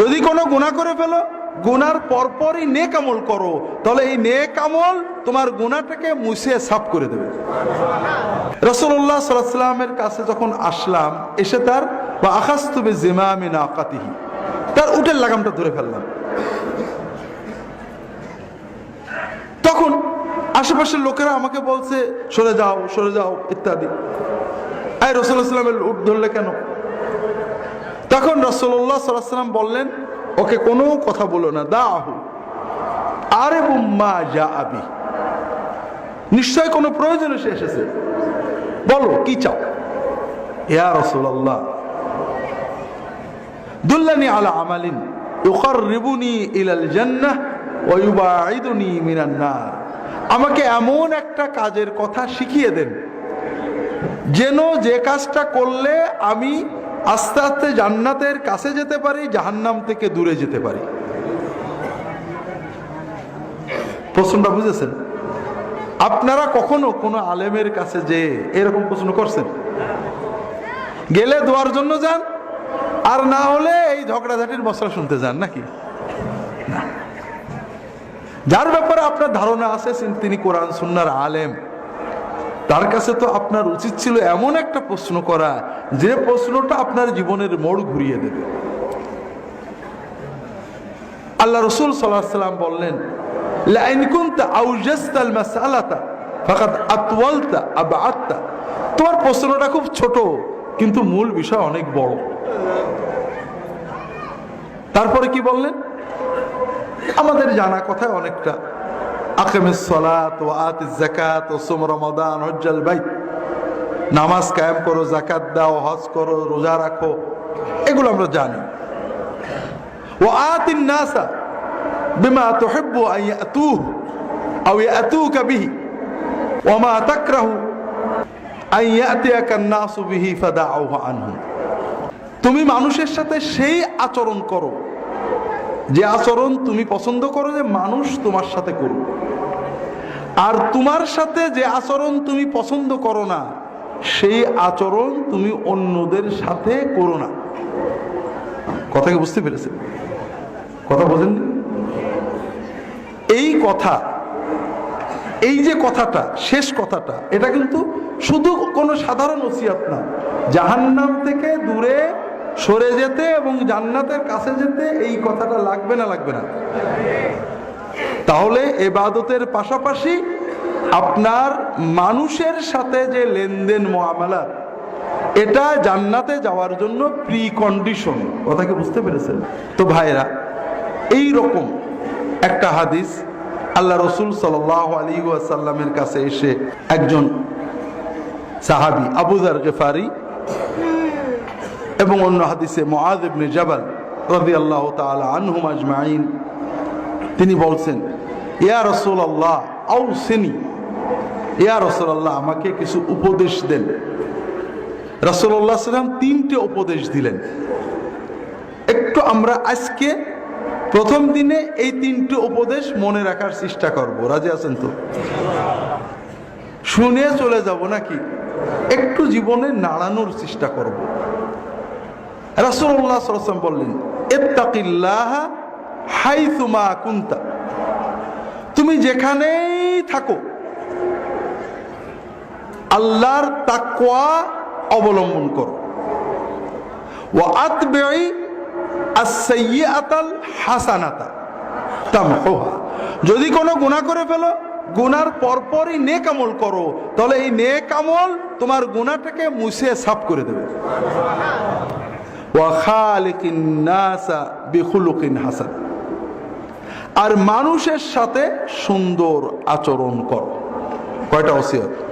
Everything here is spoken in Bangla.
যদি কোনো গুণা করে ফেলো গুনার পরপরই নেক আমল করো, তাহলে এই নেক আমল তোমার গুণাটাকে মুছে সাফ করে দেবে। রসুল্লাহ সাল্লামের কাছে যখন আসলাম, এসে তার, বা আকাস্তবে জেমামি না আকাতিহি তার উটের লাগামটা ধরে ফেললাম। তখন আশেপাশের লোকেরা আমাকে বলছে, সরে যাও সরে যাও, ইত্যাদি। আয় রসুল্লাহ সাল্লামের উট ধরলে কেন? তখন রসল্লাহ সাল্লাম বললেন, ওকে কোনো কথা বলো না দা আহু আরে বুম্মা যা আবি। নিশ্চয় কোনো প্রয়োজনে সে এসেছে। বলো, কি চাও? ইয়া রসুল্লাহ দুল্লানি আলা আমালিন ইউকাররিবুনি ইলাল জান্নাহ মিনান আমাকে এমন একটা কাজের কথা শিখিয়ে দেন, যেন যে কাজটা করলে আমি আস্তে আস্তে জান্নাতের কাছে যেতে পারি, জাহান্নাম থেকে দূরে যেতে পারি। প্রশ্নটা বুঝেছেন? আপনারা কখনো কোনো আলেমের কাছে যে এরকম প্রশ্ন করছেন? গেলে দোয়ার জন্য যান, আর না হলে এই ঝগড়াঝাটির মশলা শুনতে যান, নাকি। যার ব্যাপারে আপনার ধারণা আছে, তিনি কোরআন, সুন্নার আলেম। তার কাছে তো আপনার উচিত ছিল এমন একটা প্রশ্ন করা, যে প্রশ্নটা আপনার জীবনের মোড় ঘুরিয়ে দেবে। আল্লাহ রসুল সাল্লাম বললেন তোমার প্রশ্নটা খুব ছোট, কিন্তু মূল বিষয় অনেক বড়। তারপরে কি বললেন? আমাদের জানা কথায় অনেকটা নামাজ কায়েম করো জাকাত দাও, হজ করো, রোজা রাখো, এগুলো আমরা জানি। ও আতিন নাসা বিমা তুহিব্বু আন ইয়াতুহ আও ইয়াতুকা বিহি ওয়া মা তাকরাহু আন ইয়াতিয়াকা আন-নাসু বিহি ফাদাউহু আনহু। তুমি মানুষের সাথে সেই আচরণ করো যে আচরণ তুমি পছন্দ করো, যে মানুষ তোমার সাথে করুক। আর তোমার সাথে যে আচরণ তুমি পছন্দ করো না, সেই আচরণ তুমি অন্যদের সাথে করো না। কথা কি বুঝতে পেরেছেন? কথা বোঝেন এই কথা, এই যে কথাটা, শেষ কথাটা, এটা কিন্তু শুধু কোনো সাধারণ ওসিয়াত না। জাহান্নাম থেকে দূরে সরে যেতে এবং জান্নাতের কাছে যেতে এই কথাটা লাগবে না লাগবে না। তাহলে এবাদতের পাশাপাশি আপনার মানুষের সাথে যে লেনদেন মোয়ামেলা, এটা জান্নাতে যাওয়ার জন্য প্রি কন্ডিশন কথা কি বুঝতে পেরেছেন? তো ভাইরা এই রকম একটা হাদিস আল্লাহ রসুল সাল আলী ওয়াসাল্লামের কাছে এসে একজন সাহাবি আবুদার গেফারি এবং অন্য হাদিসে মোয়াদ ইবনে জাবাল রদি আল্লাহ তালা আনহুম আজমাইন। তিনি বলছেন, ইয়া রসুল আল্লাহ আউ সেনি ইয়া রসুল আল্লাহ আমাকে কিছু উপদেশ দেন। রসুল্লাহ সাল্লাম তিনটে উপদেশ দিলেন। একটু আমরা আজকে প্রথম দিনে এই তিনটে উপদেশ মনে রাখার চেষ্টা করব। রাজি আছেন তো? শুনে চলে যাব নাকি? একটু জীবনে নাড়ানোর চেষ্টা করব। রাসুল্লাহ সাল্লাম বললেন কুন্তা। তুমি যেখানেই থাকো, আল্লাহর তাকওয়া অবলম্বন করো। ও আতবেই হাসানাতা তামহুহা। যদি কোনো গুনাহ করে ফেলো গুনার পরপরই নেক আমল করো, তাহলে এই নেক আমল তোমার গুনাহটাকে মুছে সাফ করে দেবে। হাসান। আর মানুষের সাথে সুন্দর আচরণ কর। কয়টা ওসিয়ত?